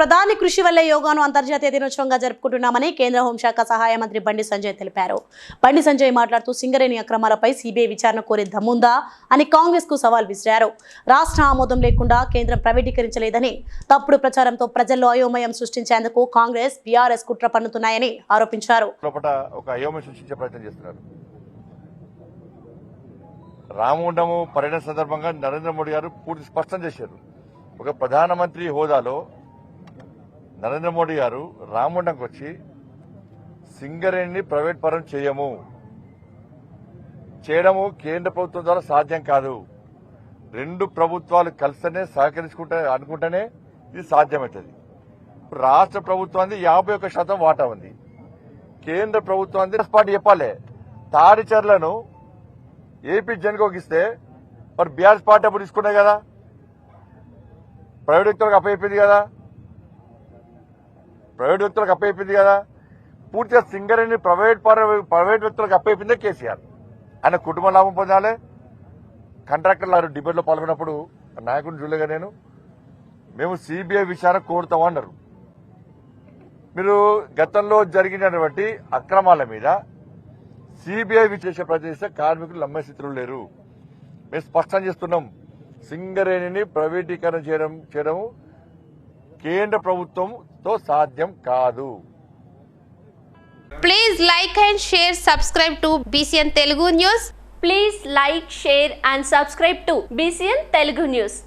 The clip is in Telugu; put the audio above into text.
ప్రధాని కృషి వల్లే యోగాను అంతర్జాతీయ దినోత్సవంగా జరుపుకుంటున్నామని కేంద్ర హోంశాఖ సహాయ మంత్రి బండి సంజయ్ తెలిపారు. బండి సంజయ్ మాట్లాడుతూ సింగరేణి అక్రమాలపై సిబిఐ విచారణ కోరే దమ్ముందా అని కాంగ్రెస్కు సవాల్ విసిరారు. రాష్ట్ర ఆమోదం లేకుండా కేంద్రం ప్రైవేటీకరించలేదని తప్పుడు ప్రచారంతో ప్రజల్లో అయోమయం సృష్టించేందుకు కాంగ్రెస్ బీఆర్ఎస్ కుట్ర పన్నుతున్నాయని ఆరోపించారు. ఒక అయోమయం సృష్టించే ప్రయత్నం చేస్తున్నారు. రామగుండము పర్యటన సందర్భంగా నరేంద్ర మోడీ గారు పూర్తి స్పష్టం చేశారు. ఒక ప్రధానమంత్రి హోదాలో నరేంద్ర మోడీ గారు రామగుండంకి వచ్చి సింగరేణిని ప్రైవేట్ పరం చేయము. చేయడము కేంద్ర ప్రభుత్వం ద్వారా సాధ్యం కాదు. రెండు ప్రభుత్వాలు కలిస్తేనే సహకరించుకుంటే అనుకుంటేనే ఇది సాధ్యమవుతుంది. ఇప్పుడు రాష్ట్ర ప్రభుత్వానికి యాభై ఒక్క శాతం వాటా ఉంది. కేంద్ర ప్రభుత్వానికి పాటు చెప్పాలి. తాడిచర్లను ఏపీ జన్కోకి మరి బీఆర్ఎస్ పార్టీ అప్పుడు తీసుకున్నాయి కదా. ప్రైవేట్ వ్యక్తులకు అప్పయిపోయింది కదా. ప్రైవేట్ వ్యక్తులకు అప్పయిపోయింది కదా. పూర్తిగా సింగరేణి ప్రైవేట్ ప్రైవేట్ వ్యక్తులకు అప్పయిపోయిందే కేసీఆర్. ఆయన కుటుంబ లాభం పొందాలి. కాంట్రాక్టర్లు డిబేట్లో పాల్గొన్నప్పుడు నాయకుడిని చూడలేగా నేను. మేము సిబిఐ విషయాన్ని కోరుతాం అన్నారు. మీరు గతంలో జరిగినటువంటి అక్రమాల మీద సిబిఐ చేసే ప్రయత్నం కార్మికులు నమ్మే స్థితిలో లేరు. మేము స్పష్టం చేస్తున్నాం. సింగరేణిని ప్రైవేటీకరణ చేయడం చేయడం కేంద్ర ప్రభుత్వంతో సాధ్యం కాదు. Please like and share subscribe to BCN Telugu news please like share and subscribe to BCN Telugu news